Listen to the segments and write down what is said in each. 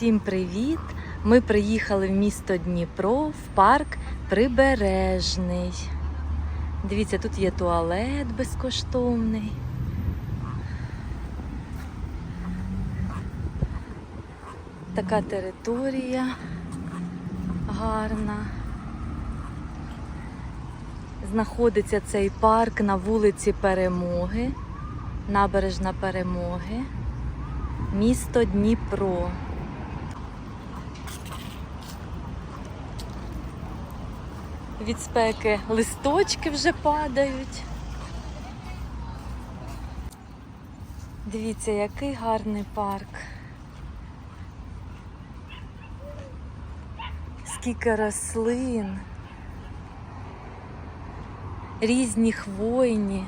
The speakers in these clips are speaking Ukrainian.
Всім привіт! Ми приїхали в місто Дніпро в парк Прибережний. Дивіться, тут є туалет безкоштовний. Така територія гарна. Знаходиться цей парк на вулиці Перемоги, набережна Перемоги, місто Дніпро. Від спеки листочки вже падають. Дивіться, який гарний парк. Скільки рослин, різні хвойні.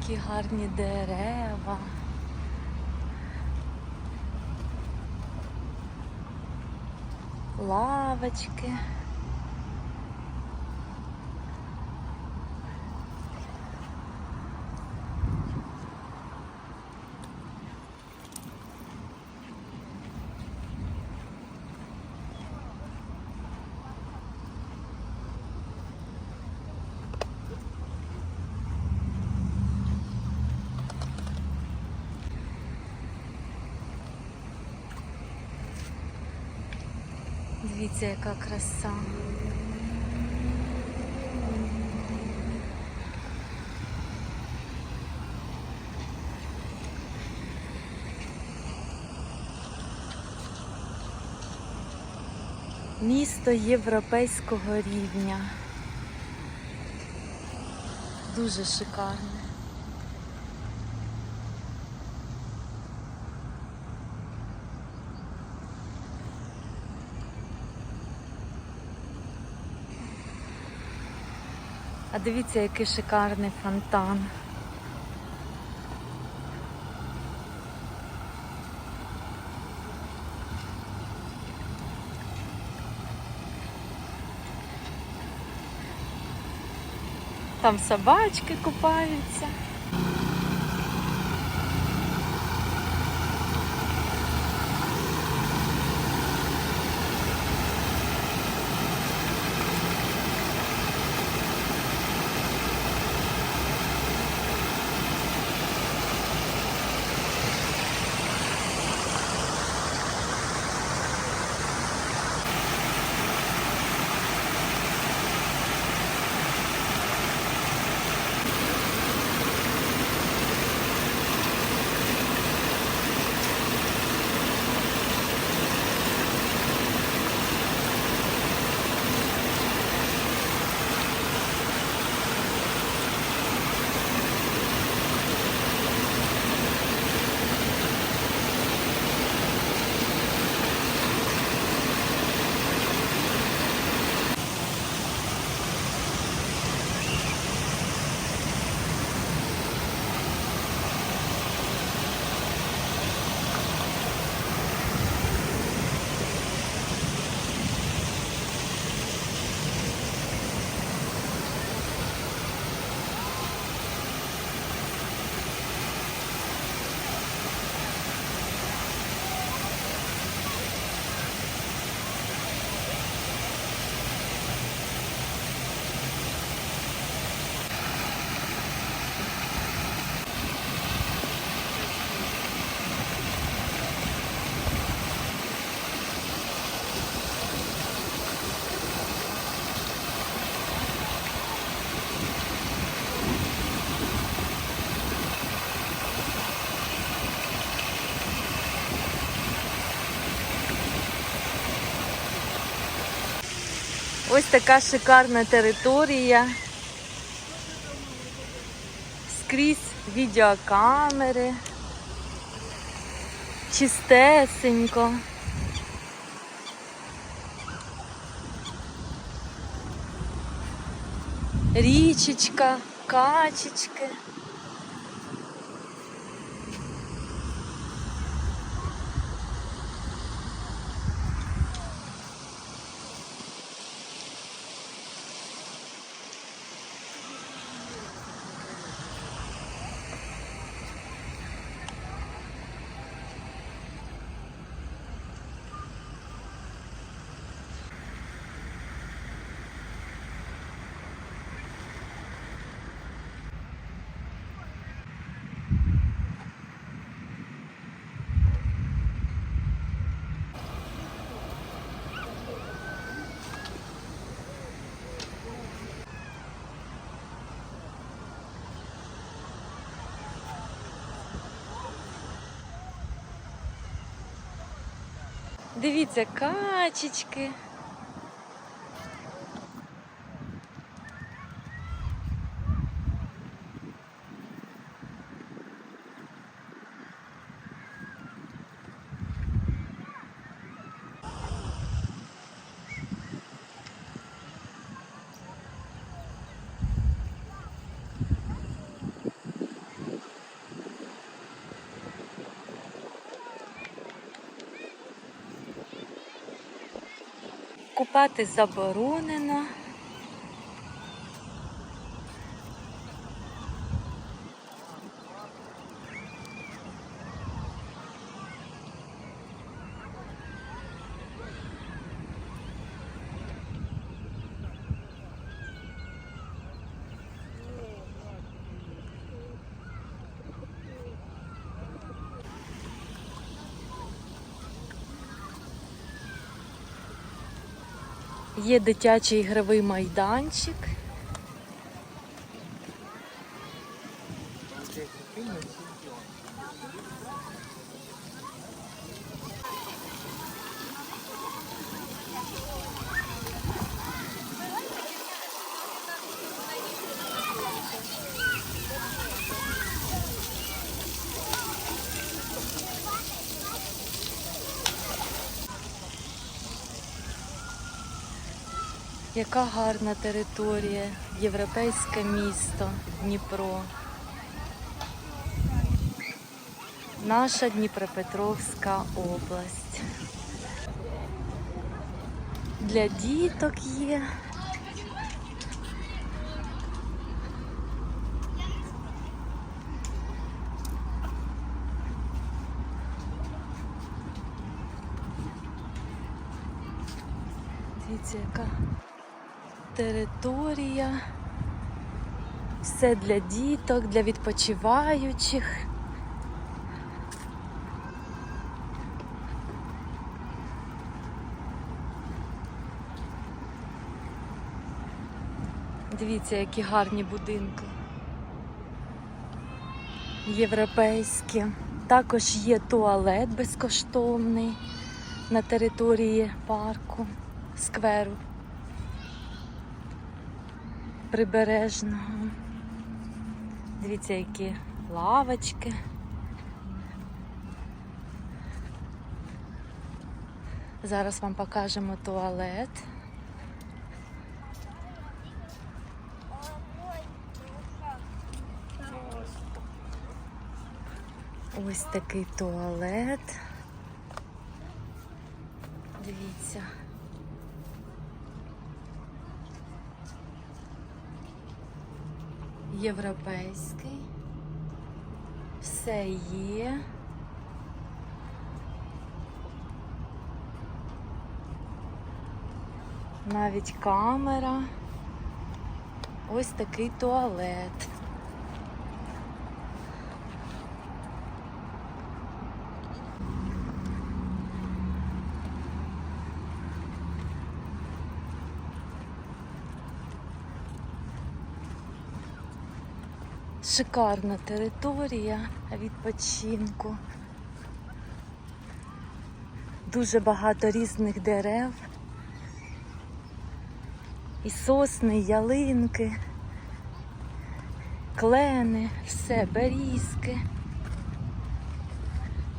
Які гарні дерева. Лавочки. Дивіться, яка краса. Місто європейського рівня. Дуже шикарне. А дивіться, який шикарний фонтан. Там собачки купаються. Ось така шикарна територія. Скрізь відеокамери. Чистесенько. Річечка, качечки. Дивіться, качечки. Купати заборонено. Є дитячий ігровий майданчик. Яка гарна територія, європейське місто Дніпро. Наша Дніпропетровська область. Для діток є. Дивіться, яка територія. Все для діток, для відпочиваючих. Дивіться, які гарні будинки. Європейські. Також є туалет безкоштовний на території парку, скверу прибережного. Дивіться, які лавочки. Зараз вам покажемо туалет. Ось такий туалет. Дивіться. Європейський. Все є. Навіть камера. Ось такий туалет. Шикарна територія відпочинку. Дуже багато різних дерев. І сосни, і ялинки, клени, все, берізки.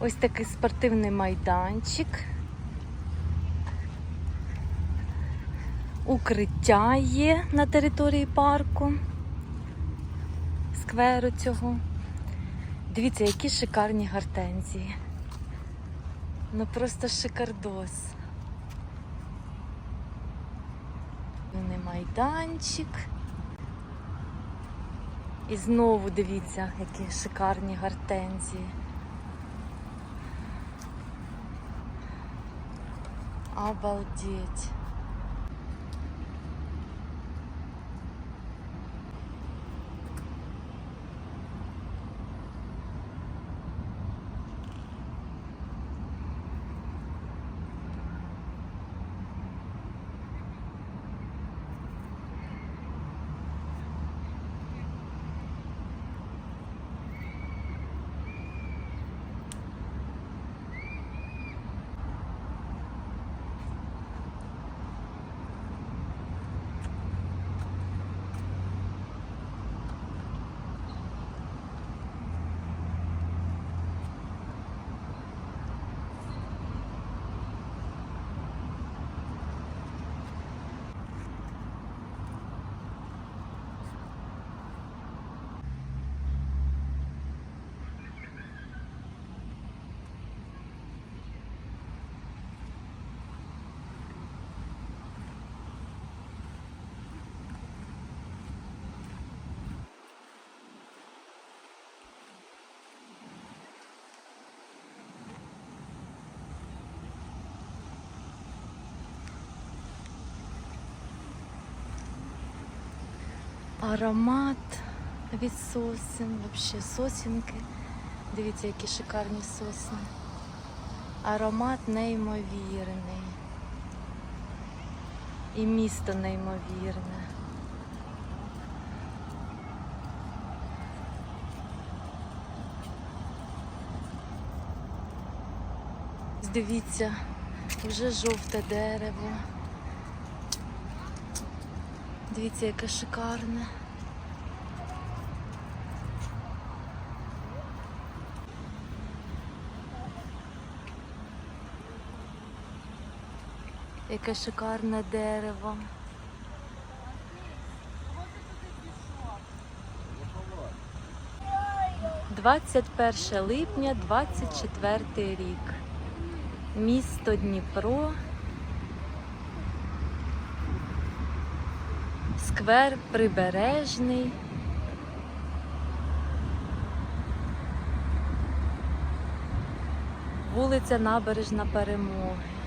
Ось такий спортивний майданчик. Укриття є на території парку скверу цього. Дивіться, які шикарні гортензії. Ну просто шикардос. Не майданчик. І знову дивіться, які шикарні гортензії. Обалдеть. Аромат від сосен, взагалі сосінки. Дивіться, які шикарні сосни. Аромат неймовірний. І місто неймовірне. Дивіться, вже жовте дерево. Дивіться, яке шикарне. Яке шикарне дерево. Двадцять перше липня, 24 рік. Місто Дніпро. Сквер Прибережний. Вулиця Набережна Перемоги.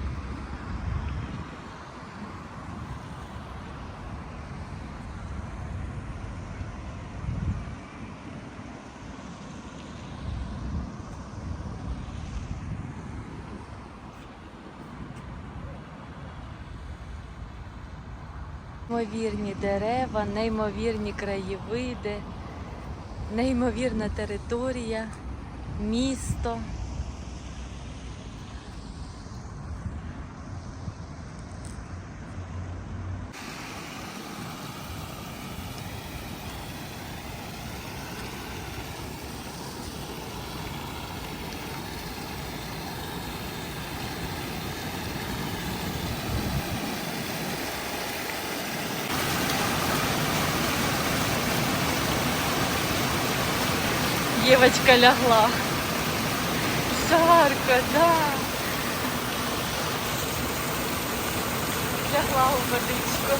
Неймовірні дерева, неймовірні краєвиди, неймовірна територія, місто. Євочка лягла. Жарко, да. Лягла у водичку.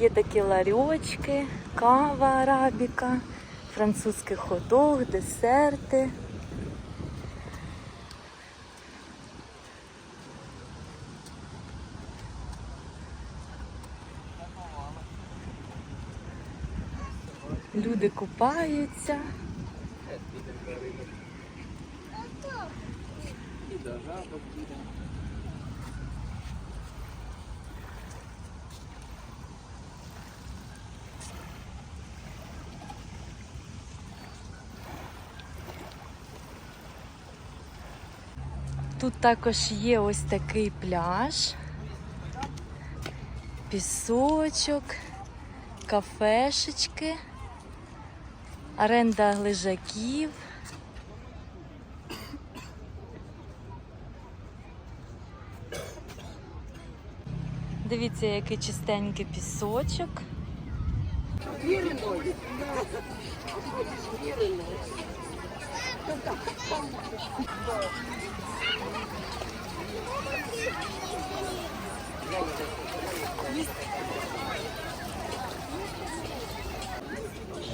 Є такі ларьочки, кава арабіка, французький ходок, десерти. Люди купаються. Тут також є ось такий пляж, пісочок, кафешечки, оренда лежаків. Дивіться, який чистенький пісочок.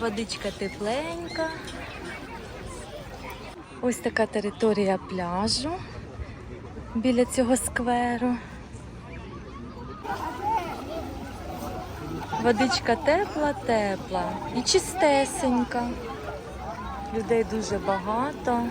Водичка тепленька. Ось така територія пляжу біля цього скверу. Водичка тепла, тепла і чистесенька. Людей дуже багато.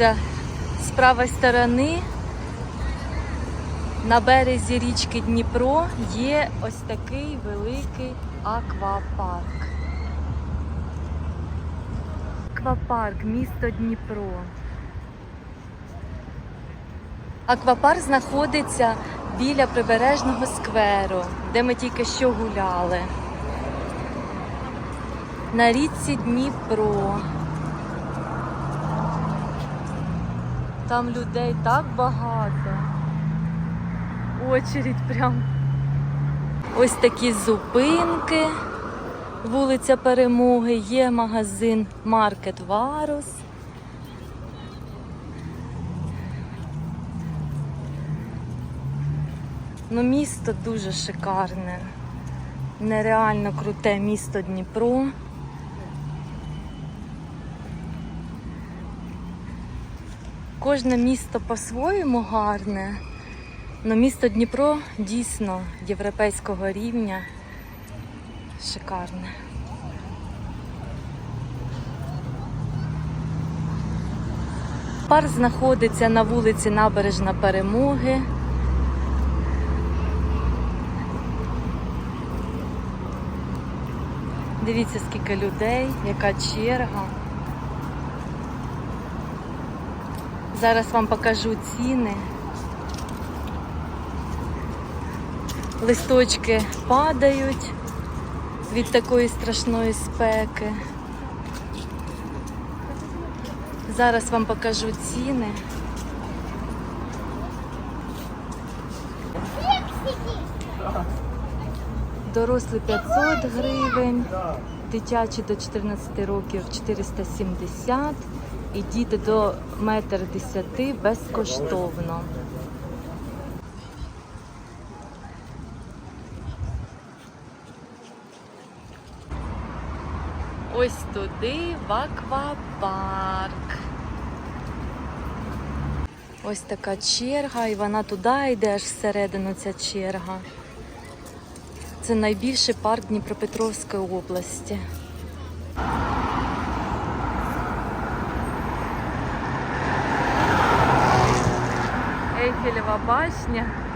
Дивіться, з правої сторони на березі річки Дніпро є ось такий великий аквапарк. Аквапарк, місто Дніпро. Аквапарк знаходиться біля прибережного скверу, де ми тільки що гуляли. на річці Дніпро. Там людей так багато. Очередь прям. Ось такі зупинки. Вулиця Перемоги, є магазин Маркет Варус. Ну, місто дуже шикарне. Нереально круте місто Дніпро. Кожне місто по-своєму гарне. але місто Дніпро дійсно європейського рівня. Шикарне. Парк знаходиться на вулиці Набережна Перемоги. Дивіться, скільки людей, яка черга. Зараз вам покажу ціни. Листочки падають від такої страшної спеки. Зараз вам покажу ціни. Дорослі 500 гривень, дитячі до 14 років 470 і діти до 1,10 м безкоштовно. Ось туди в аквапарк. Ось така черга, і вона туди йде аж всередину ця черга. Це найбільший парк Дніпропетровської області. Ейфелева башня.